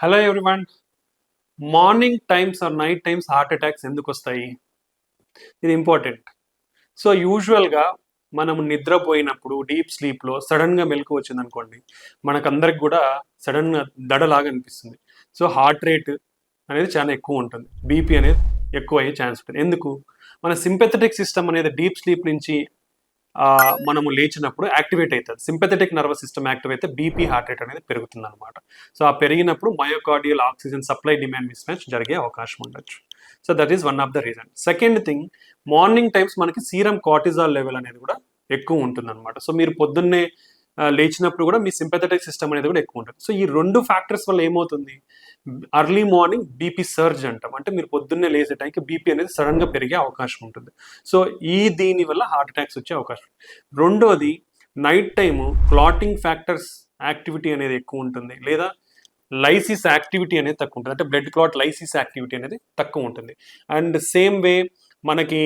Hello everyone morning times are night times heart attacks ఎందుకు వస్తాయి? ఇది ఇంపార్టెంట్ సో యూజువల్గా మనము నిద్రపోయినప్పుడు డీప్ స్లీప్లో సడన్గా మెలకు వచ్చింది అనుకోండి మనకందరికి కూడా సడన్గా దడలాగా అనిపిస్తుంది. సో హార్ట్ రేట్ అనేది చాలా ఎక్కువ ఉంటుంది. బీపీ అనేది ఎక్కువ అయ్యే ఛాన్స్ ఉంటుంది. ఎందుకు? మన సింపెథటిక్ సిస్టమ్ అనేది డీప్ స్లీప్ నుంచి మనము లేచినప్పుడు యాక్టివేట్ అవుతుంది. సింపథెటిక్ నర్వస్ సిస్టమ్ యాక్టివ్ అయితే బీపీ హార్ట్ రేట్ అనేది పెరుగుతుంది అనమాట సో ఆ పెరిగినప్పుడు myocardial oxygen supply demand mismatch జరిగే అవకాశం ఉండొచ్చు. So that is one of the reason second thing morning times మనకి సీరం కార్టిజాల్ లెవెల్ అనేది కూడా ఎక్కువ ఉంటుంది అనమాట సో మీరు పొద్దున్నే లేచినప్పుడు కూడా మీ సింపెథటిక్ సిస్టమ్ అనేది కూడా ఎక్కువ ఉంటుంది. సో ఈ రెండు ఫ్యాక్టర్స్ వల్ల ఏమవుతుంది? అర్లీ మార్నింగ్ బీపీ సర్జ్ అంటాం. అంటే మీరు పొద్దున్నే లేచే టైంకి బీపీ అనేది సడన్గా పెరిగే అవకాశం ఉంటుంది. సో ఈ దీని వల్ల హార్ట్ అటాక్స్ వచ్చే అవకాశం రెండోది night time clotting factors activity అనేది ఎక్కువ ఉంటుంది. లేదా లైసిస్ యాక్టివిటీ అనేది తక్కువ ఉంటుంది. అంటే బ్లడ్ క్లాట్ లైసిస్ యాక్టివిటీ అనేది తక్కువ ఉంటుంది. అండ్ సేమ్ వే మనకి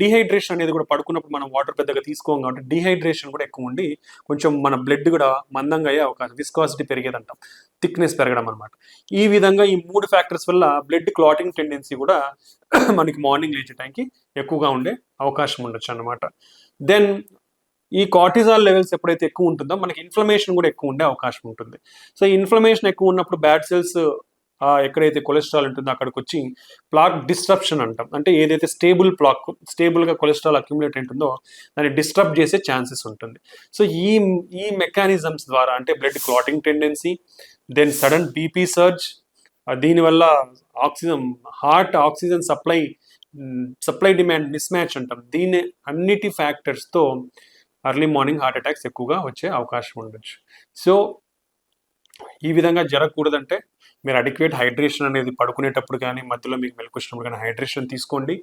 డిహైడ్రేషన్ అనేది కూడా పడుకున్నప్పుడు మనం వాటర్ పెద్దగా తీసుకోం కాబట్టి డిహైడ్రేషన్ కూడా ఎక్కువ ఉండి కొంచెం మన బ్లడ్ కూడా మందంగా అయ్యే అవకాశం విస్కాసిటీ పెరిగేదంటాం. థిక్నెస్ పెరగడం అనమాట ఈ విధంగా ఈ మూడు ఫ్యాక్టర్స్ వల్ల బ్లడ్ క్లాటింగ్ టెండెన్సీ కూడా మనకి మార్నింగ్ లేచే టైంకి ఎక్కువగా ఉండే అవకాశం ఉండొచ్చు అనమాట దెన్ ఈ కార్టిజాల్ లెవెల్స్ ఎప్పుడైతే ఎక్కువ ఉంటుందో మనకి ఇన్ఫ్లమేషన్ కూడా ఎక్కువ ఉండే అవకాశం ఉంటుంది. సో ఇన్ఫ్లమేషన్ ఎక్కువ ఉన్నప్పుడు బ్యాడ్ సెల్స్ ఎక్కడైతే కొలెస్ట్రాల్ ఉంటుందో అక్కడికి వచ్చి ప్లాక్ డిస్ట్రప్షన్ అంటాం. అంటే ఏదైతే స్టేబుల్ ప్లాక్ స్టేబుల్గా కొలెస్ట్రాల్ అక్యుములేట్ ఉంటుందో దాన్ని డిస్టర్బ్ చేసే ఛాన్సెస్ ఉంటుంది. సో ఈ ఈ మెకానిజమ్స్ ద్వారా అంటే blood clotting tendency then sudden BP surge దీనివల్ల oxygen heart oxygen supply supply demand mismatch అంటాం. దీని అన్నిటి ఫ్యాక్టర్స్తో అర్లీ మార్నింగ్ హార్ట్ అటాక్స్ ఎక్కువగా వచ్చే అవకాశం ఉండొచ్చు. సో ఈ విధంగా జరగకూడదంటే మీరు అడిక్వేట్ హైడ్రేషన్ అనేది పడుకునేటప్పుడు కానీ మధ్యలో మీకు మెలకు వచ్చినప్పుడు కానీ హైడ్రేషన్ తీసుకోండి.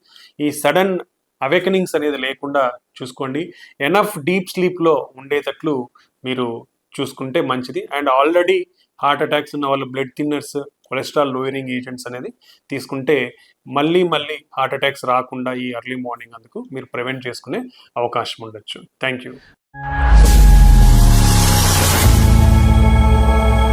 ఈ సడన్ అవేకనింగ్స్ అనేది లేకుండా చూసుకోండి. ఎనఫ్ డీప్ స్లీప్లో ఉండేటట్లు మీరు చూసుకుంటే మంచిది. అండ్ ఆల్రెడీ హార్ట్ అటాక్స్ ఉన్న వాళ్ళు blood thinners cholesterol lowering agents అనేది తీసుకుంటే మళ్ళీ మళ్ళీ హార్ట్ అటాక్స్ రాకుండా ఈ అర్లీ మార్నింగ్ అందుకు మీరు ప్రివెంట్ చేసుకునే అవకాశం ఉండొచ్చు. Thank you